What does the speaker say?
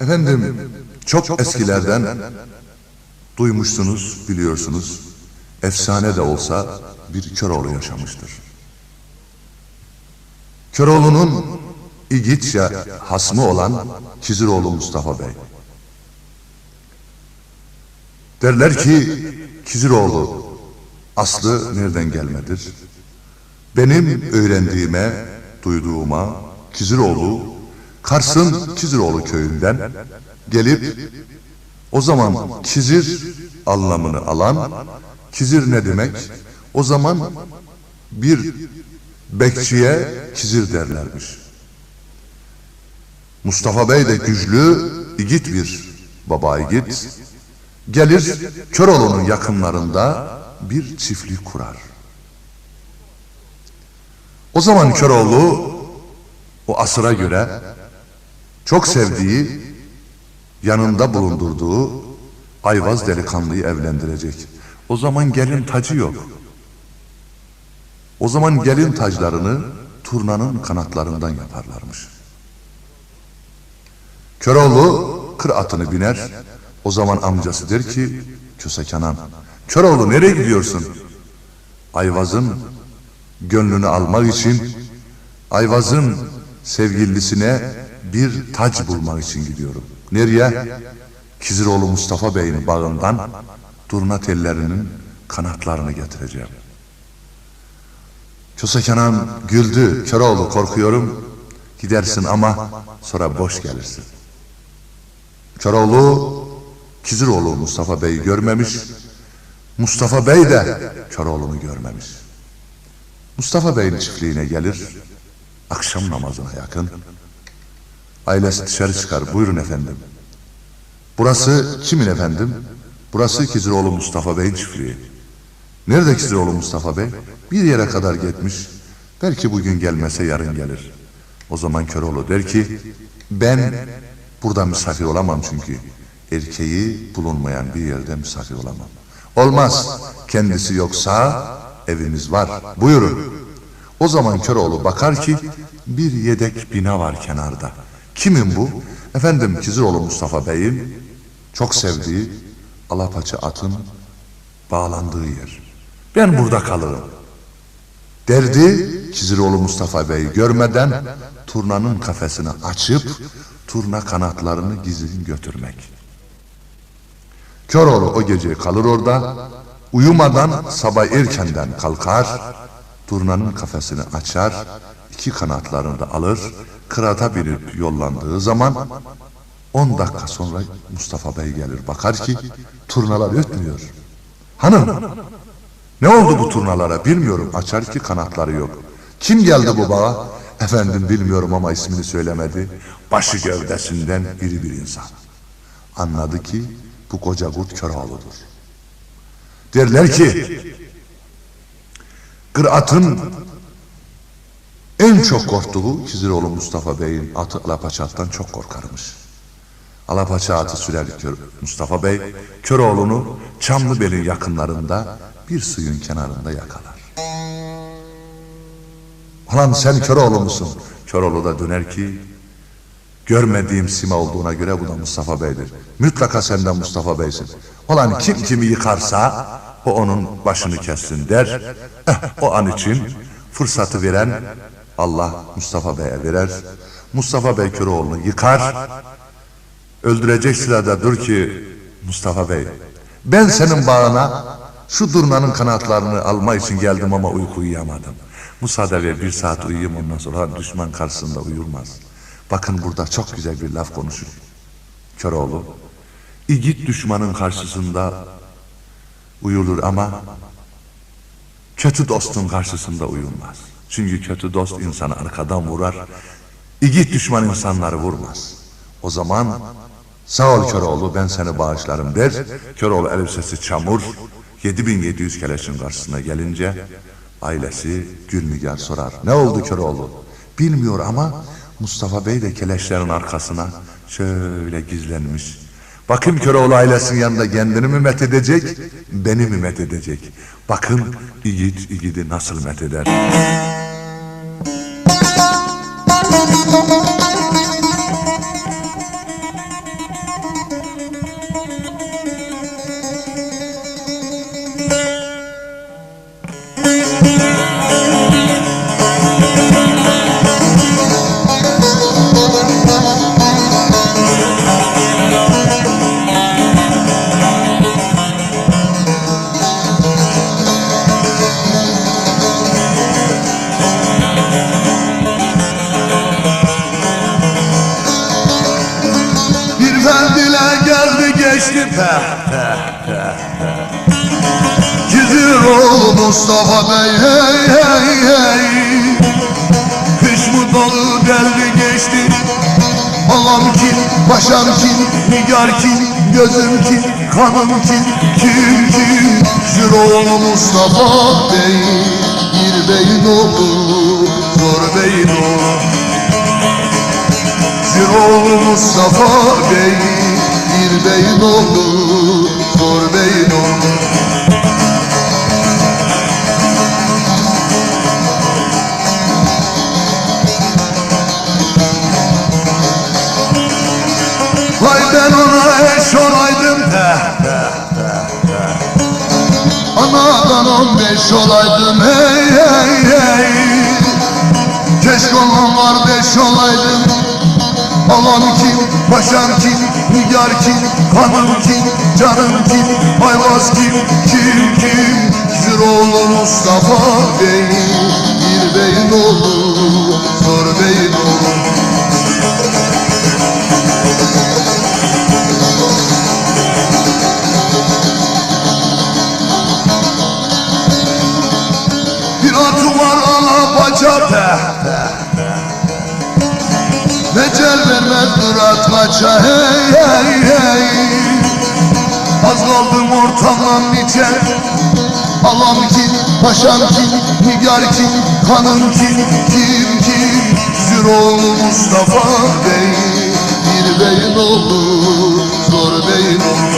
Efendim çok eskilerden duymuşsunuz, biliyorsunuz. Efsane de olsa bir Köroğlu yaşamıştır. Köroğlu'nun İgitçe hasmı olan Kiziroğlu Mustafa Bey. Derler ki Kiziroğlu aslı nereden gelmedir? Benim öğrendiğime, duyduğuma Kiziroğlu Kars'ın Kiziroğlu köyünden gelip o zaman Kizir anlamını alan Kizir ne demek? O zaman bir bekçiye Kizir derlermiş. Mustafa Bey de güçlü, igit bir baba igit. Gelir Köroğlu'nun yakınlarında bir çiftlik kurar. O zaman Köroğlu o asıra göre çok sevdiği, yanında bulundurduğu Ayvaz delikanlıyı evlendirecek. O zaman gelin tacı yok. O zaman gelin taclarını turnanın kanatlarından yaparlarmış. Köroğlu kır atını biner. O zaman amcası der ki Köse Kenan, Köroğlu nereye gidiyorsun? Ayvaz'ın gönlünü almak için Ayvaz'ın sevgilisine bir tac bulmak için gidiyorum. Nereye? Kiziroğlu Mustafa Bey'in bağından turna tellerinin kanatlarını getireceğim. Köse Kenan güldü. Köroğlu korkuyorum. Gidersin ama sonra boş gelirsin. Köroğlu Kiziroğlu Mustafa Bey'i görmemiş. Mustafa Bey de Köroğlu'nu görmemiş. Mustafa Bey'in çiftliğine gelir. Akşam namazına yakın. Ailesi dışarı çıkar. Buyurun efendim. Burası kimin efendim? Burası Kiziroğlu Mustafa Bey'in çiftliği. Nerede Kiziroğlu Mustafa Bey? Bir yere kadar gitmiş. Belki bugün gelmese yarın gelir. O zaman Köroğlu der ki ben burada misafir olamam çünkü. Erkeği bulunmayan bir yerde misafir olamam. Olmaz. Kendisi yoksa evimiz var. Buyurun. O zaman Köroğlu bakar ki bir yedek bina var kenarda. Kimin bu? Efendim Kiziroğlu Mustafa Bey'in çok sevdiği alapaça atın bağlandığı yer. Ben burada kalırım. Derdi Kiziroğlu Mustafa Bey'i görmeden turnanın kafesini açıp turna kanatlarını gizli götürmek. Köroğlu o gece kalır orada, uyumadan sabah erkenden kalkar, turnanın kafesini açar, iki kanatlarını da alır, kırata binip yollandığı zaman 10 dakika sonra Mustafa Bey gelir. Bakar ki turnalar ötmüyor. Hanım ne oldu bu turnalara bilmiyorum. Açar ki kanatları yok. Kim geldi bu bağa? Efendim bilmiyorum ama ismini söylemedi. Başı gövdesinden iri bir insan. Anladı ki bu koca kurt Köroğlu'dur. Derler ki Kırat'ın en çok korktuğu Kiziroğlu Mustafa Bey'in atı Alapaçat'tan çok korkarmış. Alapaça atı sürer Kör- Mustafa Bey, Köroğlu'nu Çamlıbel'in yakınlarında bir suyun kenarında yakalar. Ulan sen Köroğlu musun? Köroğlu da döner ki, görmediğim sima olduğuna göre bu da Mustafa Bey'dir. Mutlaka senden Mustafa Bey'sin. Ulan kim kimi yıkarsa o onun başını kessin der. Eh, o an için fırsatı veren Allah Mustafa Bey'e verer. Mustafa Bey Köroğlu'nu yıkar. Öldürecek sırada dur ki Mustafa Bey ben senin bağına şu durnanın kanatlarını alma için geldim ama uyku uyuyamadım. Müsaade ver bir saat uyuyayım ondan sonra düşman karşısında uyulmaz. Bakın burada çok güzel bir laf konuşur. Köroğlu. İgit düşmanın karşısında uyulur ama kötü dostun karşısında uyulmaz. Çünkü kötü dost insanı arkadan vurar. İgit düşman insanları vurmaz. O zaman sağ ol Köroğlu ben seni bağışlarım der. Köroğlu elbisesi çamur, 7700 keleşin karşısına gelince ailesi Gülnigar sorar. Ne oldu Köroğlu? Bilmiyor ama Mustafa Bey de keleşlerin arkasına şöyle gizlenmiş. Bakın Köroğlu ailesinin yanında kendini mi met edecek, beni mi met edecek? Bakın yiğit yiğidi nasıl met eder. Geçti peh peh peh peh Gidiyor oğlu Mustafa Bey hey hey hey. Kış mı dolu geldi geçti. Ağam kim, başam kim, nigar kim, gözüm kim, kanım kim, kim kim? Zür oğlu Mustafa Bey Bir beyin olur, zor beyin olur Ziroğlu Mustafa Bey Bir beyin olur Zor beyin olur Vay ben ona eş olaydım Anadan on beş olaydım hey hey hey. Keşke onun kardeş olaydım Ağam kim, paşam kim, nigar kim, hanım kim, canım kim, ayvaz kim, kim kim? Züroğlu Mustafa Bey, bir beyin olur, zor beyin olur. Bir atı var ana paça peh peh Mecel vermez durat kaça hey hey hey. Az kaldım ortamdan niçe Alam kim, paşam kim, nigar kim, hanım kim, kim kim Züroğlu Mustafa Bey Bir beyin olur, zor beyin